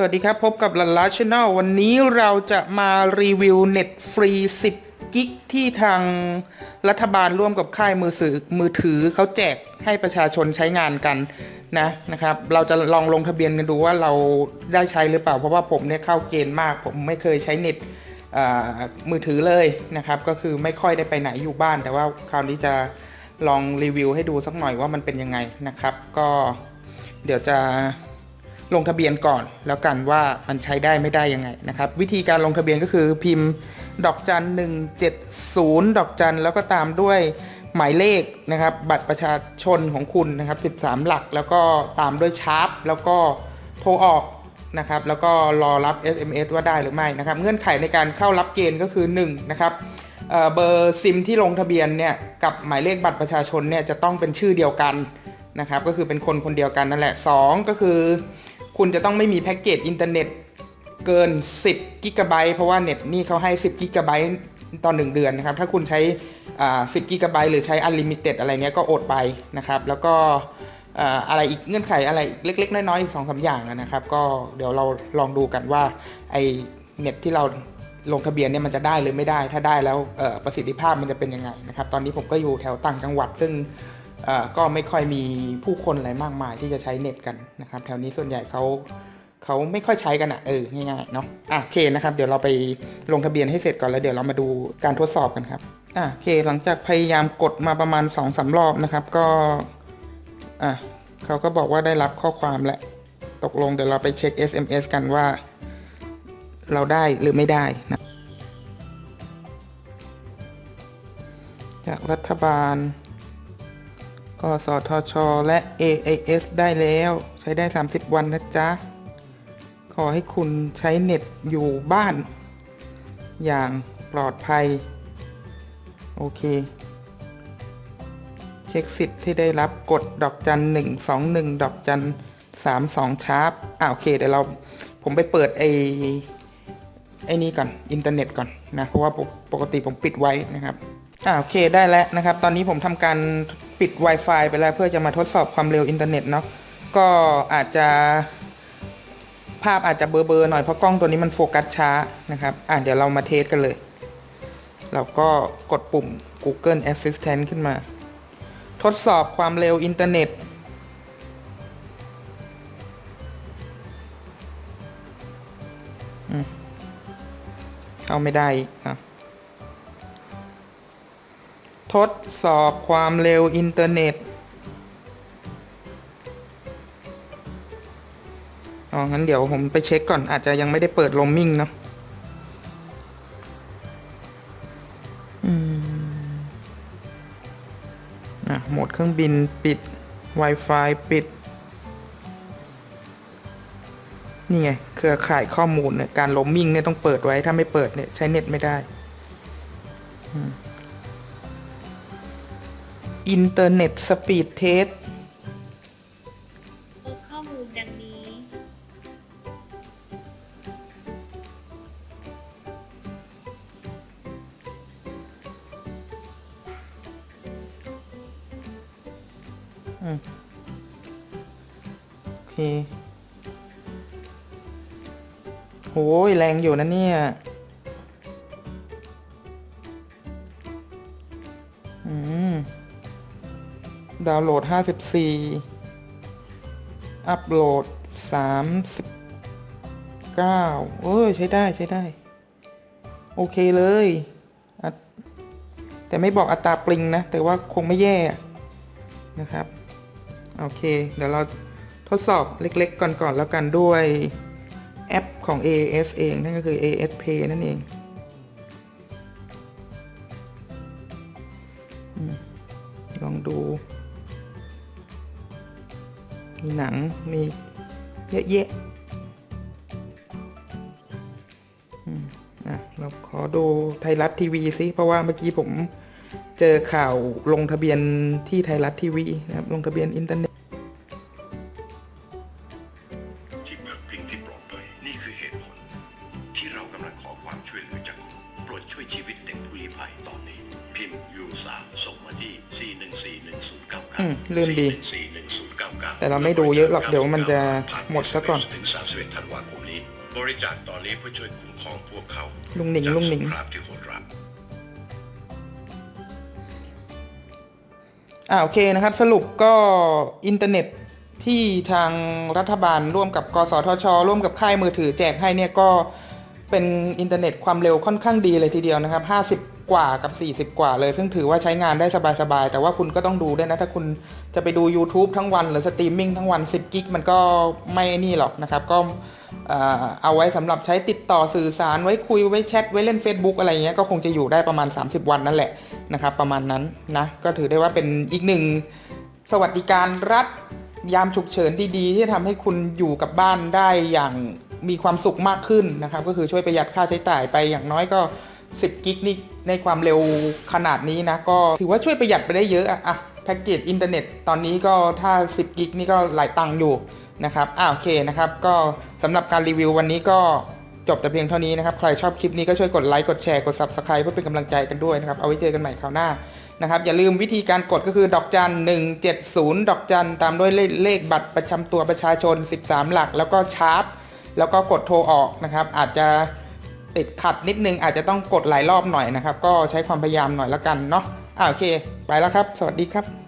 สวัสดีครับ พบกับลันลาชแนลวันนี้เราจะมารีวิวเน็ตฟรี 10 กิกที่ทางรัฐบาลร่วมกับค่ายมือถือมือถือเขาแจกให้ประชาชนใช้งานกันนะนะครับ เราจะลองลงทะเบียนกันดูว่าเราได้ใช้หรือเปล่า เพราะว่าผมเนี่ยเข้าเกณฑ์มาก ผมไม่เคยใช้เน็ตมือถือเลยนะครับ ก็คือไม่ค่อยได้ไปไหนอยู่บ้าน แต่ว่าคราวนี้จะลองรีวิวให้ดูสักหน่อยว่ามันเป็นยังไงนะครับ ก็เดี๋ยวจะ ลงทะเบียนก่อนแล้วกันว่ามันใช้ได้ไม่ได้ยังไงนะครับ วิธีการลงทะเบียนก็คือพิมพ์ดอกจัน170 ดอกจันแล้วก็ตามด้วยหมายเลขนะครับ บัตรประชาชนของคุณนะครับ 13 หลัก แล้วก็ตามด้วยชาร์ปแล้วก็โทรออกนะครับ แล้วก็รอรับ SMS ว่าได้หรือไม่นะครับ เงื่อนไขในการเข้ารับเกณฑ์ก็คือ 1 นะครับเเบอร์ซิมที่ลงทะเบียนเนี่ยกับหมายเลขบัตรประชาชนเนี่ยจะต้องเป็นชื่อเดียวกันนะครับก็คือเป็นคนคนเดียวกันนั่นแหละ 2 ก็คือ คุณจะต้องไม่มีแพ็กเกจอินเทอร์เน็ตเกิน 10กิกะไบต์เพราะว่าเน็ตนี่เขาให้ 10กิกะไบต์ต่อ1เดือนนะครับ ถ้าคุณใช้10กิกะไบต์หรือใช้อันลิมิเต็ดอะไรเนี้ยก็อดไปนะครับ แล้วก็อะไรอีกเงื่อนไขอะไรเล็ก ๆ น้อยๆอีก2องสาอย่างนะครับ ก็เดี๋ยวเราลองดูกันว่าไอเน็ตที่เราลงทะเบียนเนี่ยมันจะได้หรือไม่ได้ ถ้าได้แล้วประสิทธิภาพมันจะเป็นยังไงนะครับ ตอนนี้ผมก็อยู่แถวต่างจังหวัดซึ่ง ก็ไม่ค่อยมีผู้คนอะไรมากมายที่จะใช้เน็ตกันนะครับ แถวนี้ส่วนใหญ่เขาเขาไม่ค่อยใช้กันอะเออง่ายๆเนาะอะโอเคนะครับ เดี๋ยวเราไปลงทะเบียนให้เสร็จก่อนแล้วเดี๋ยวเรามาดูการทดสอบกันครับอะโอเคหลังจากพยายามกดมาประมาณ2อสารอบนะครับ ก็อะเขาก็บอกว่าได้รับข้อความแล้วตกลงเดี๋ยวเราไปเช็ค SMS กันว่า เราได้หรือไม่ได้นะจากรัฐบาล กสทช และ AIS ได้แล้ว ใช้ได้ 30 วันนะจ๊ะ ขอให้คุณใช้เน็ตอยู่บ้าน อย่างปลอดภัย โอเค เช็คสิทธิ์ที่ได้รับกดดอกจัน 121 ดอกจัน 32 ชาร์ปอ่าโอเค เดี๋ยวเรา ผมไปเปิดไอไอ้นี้ก่อน อินเทอร์เน็ตก่อนนะ เพราะว่าปกปกติผมปิดไว้นะครับ อ่าโอเคได้แล้วนะครับ ตอนนี้ผมทำการ ปิด Wi-Fi ไปแล้วเพื่อจะมาทดสอบความเร็วอินเทอร์เน็ตเนาะก็อาจจะภาพอาจจะเบลอๆหน่อยเพราะกล้องตัวนี้มันโฟกัสช้านะครับ อ่าเดี๋ยวเรามาเทสกันเลย เราก็กดปุ่ม Google Assistant ขึ้นมา ทดสอบความเร็วอินเทอร์เน็ตเข้าไม่ได้อะ ทดสอบความเร็วอินเทอร์เน็ต อ๋อ งั้นเดี๋ยวผมไปเช็คก่อนอาจจะยังไม่ได้เปิดโรมมิ่งเนาะอืมอะโหมดเครื่องบินปิด Wi-Fi ปิด นี่ไง เครือข่ายข้อมูลเนี่ย การโรมมิ่งเนี่ยต้องเปิดไว้ถ้าไม่เปิดเนี่ย ใช้เน็ตไม่ได้ อินเทอร์เน็ตสปีดเทสพบข้อมูลดังนี้โอเคโหยแรงอยู่นะเนี่ย ดาวน์โหลด 54 อัปโหลด 39 เอ้ยใช้ได้ใช้ได้ โอเคเลย แต่ไม่บอกอัตราปริงนะ แต่ว่าคงไม่แย่นะครับ โอเค เดี๋ยวเราทดสอบเล็กๆ ก่อนก่อนแล้วกันด้วยแอปของ AAS เอง นั่นก็คือ AS Pay นั่นเองลองดู มีหนัง มีเยอะแยะอืมอะเราขอดูไทยรัฐทีวีซิ เพราะว่าเมื่อกี้ผมเจอข่าวลงทะเบียนที่ไทยรัฐทีวีนะครับ ลงทะเบียนอินเทอร์เน็ตที่พักพิงที่ปลอดภัยนี่คือเหตุผล ที่เรากำลังขอความช่วยเหลือจากคุณโปรดช่วยชีวิตเด็กผู้ลี้ภัยตอนนี้ พิมพ์ยูสาส่งมาที่ 4141099อืมลืมดี4141099 แต่เราไม่ดูเยอะหรอกเดี๋ยวมันจะหมดซะก่อนถึง31ธันวาคมนี้ บริจาคตอนนี้เพื่อช่วยคุ้มครองพวกเขาลุงหนิงจากลุงหนิงสครามที่โหดร้ายอ่าโอเคนะครับ สรุปก็อินเทอร์เน็ตที่ทางรัฐบาลร่วมกับกสทช ร่วมกับค่ายมือถือแจกให้เนี่ยก็เป็นอินเทอร์เน็ตความเร็วค่อนข้างดีเลยทีเดียวนะครับ 50 กว่ากับ 40 กว่าเลย ซึ่งถือว่าใช้งานได้สบายๆ แต่ว่าคุณก็ต้องดูด้วยนะ ถ้าคุณจะไปดู YouTube ทั้งวันหรือสตรีมมิ่งทั้งวัน 10 กิกมันก็ไม่นี่หรอกนะครับ ก็เอาไว้สำหรับใช้ติดต่อสื่อสารไว้คุยไว้แชทไว้เล่น Facebook อะไรเงี้ยก็คงจะอยู่ได้ประมาณ 30 วันนั่นแหละนะครับ ประมาณนั้นนะ ก็ถือได้ว่าเป็นอีกหนึ่งสวัสดิการรัฐยามฉุกเฉินดีๆ ที่ทำให้คุณอยู่กับบ้านได้อย่างมีความสุขมากขึ้นนะครับ ก็คือช่วยประหยัดค่าใช้จ่ายไปอย่างน้อยก็ 10 กิกนี่ในความเร็วขนาดนี้นะ ก็ถือว่าช่วยประหยัดไปได้เยอะอะอะแพ็กเกจอินเทอร์เน็ตตอนนี้ก็ถ้า 10 กิกนี่ก็หลายตังค์อยู่นะครับอ่าโอเคนะครับ ก็สำหรับการรีวิววันนี้ก็จบแต่เพียงเท่านี้นะครับ ใครชอบคลิปนี้ก็ช่วยกดไลค์ กดแชร์ กด Subscribe เพื่อเป็นกำลังใจกันด้วยนะครับ เอาไว้เจอกันใหม่คราวหน้านะครับ อย่าลืมวิธีการกดก็คือดอกจัน 170 ดอกจัน ตามด้วยเลขเลขบัตรประจำตัวประชาชน 13 หลัก แล้วก็ชาร์จแล้วก็กดโทรออกนะครับ อาจจะ ติดขัดนิดนึงอาจจะต้องกดหลายรอบหน่อยนะครับ ก็ใช้ความพยายามหน่อยละกันเนาะอ่าโอเค ไปแล้วครับ สวัสดีครับ